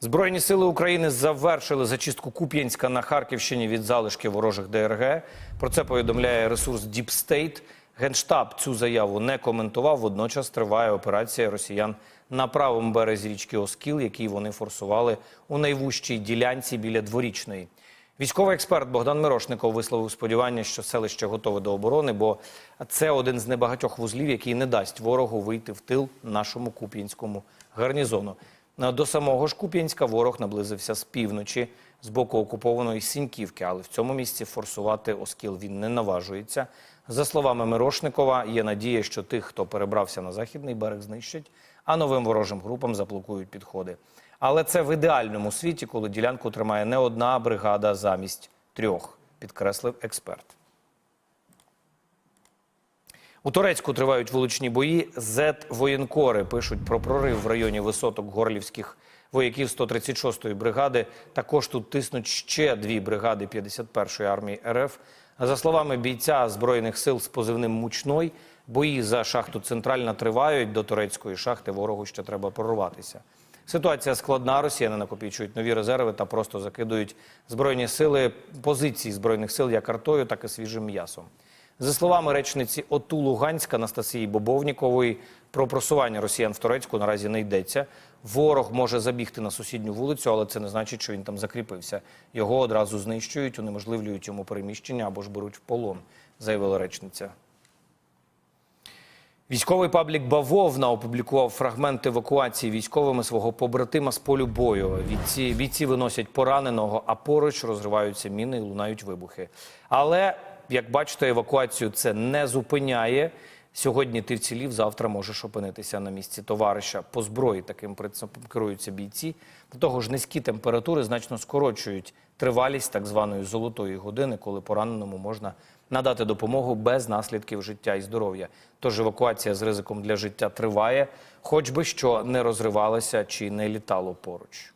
Збройні сили України завершили зачистку Куп'янська на Харківщині від залишків ворожих ДРГ. Про це повідомляє ресурс Deep State. Генштаб цю заяву не коментував. Водночас триває операція росіян на правому березі річки Оскіл, який вони форсували у найвужчій ділянці біля дворічної. Військовий експерт Богдан Мирошников висловив сподівання, що селище готове до оборони, бо це один з небагатьох вузлів, який не дасть ворогу вийти в тил нашому куп'янському гарнізону. До самого ж Куп'янська ворог наблизився з півночі з боку окупованої Сіньківки, але в цьому місці форсувати Оскіл він не наважується. За словами Мирошникова, є надія, що тих, хто перебрався на західний берег, знищать, а новим ворожим групам заблокують підходи. Але це в ідеальному світі, коли ділянку тримає не одна бригада замість трьох, підкреслив експерт. У Турецьку тривають вуличні бої. Зет-воєнкори пишуть про прорив в районі висоток горлівських вояків 136-ї бригади. Також тут тиснуть ще дві бригади 51-ї армії РФ. За словами бійця Збройних сил з позивним «Мучной», бої за шахту «Центральна» тривають. До турецької шахти ворогу ще треба прорватися. Ситуація складна. Росіяни накопічують нові резерви та просто закидують збройні сили позиції збройних сил як артою, так і свіжим м'ясом. За словами речниці ОТУ Луганська Анастасії Бобовнікової, про просування росіян в Турецьку наразі не йдеться. Ворог може забігти на сусідню вулицю, але це не значить, що він там закріпився. Його одразу знищують, унеможливлюють йому переміщення або ж беруть в полон, заявила речниця. Військовий паблік Бавовна опублікував фрагмент евакуації військовими свого побратима з полю бою. Бійці, бійці виносять пораненого, а поруч розриваються міни і лунають вибухи. Але, як бачите, евакуацію це не зупиняє. Сьогодні ти вцілів, завтра можеш опинитися на місці товариша. По зброї таким принципом керуються бійці. До того ж, низькі температури значно скорочують тривалість так званої золотої години, коли пораненому можна надати допомогу без наслідків життя і здоров'я. Тож евакуація з ризиком для життя триває, хоч би що не розривалося чи не літало поруч.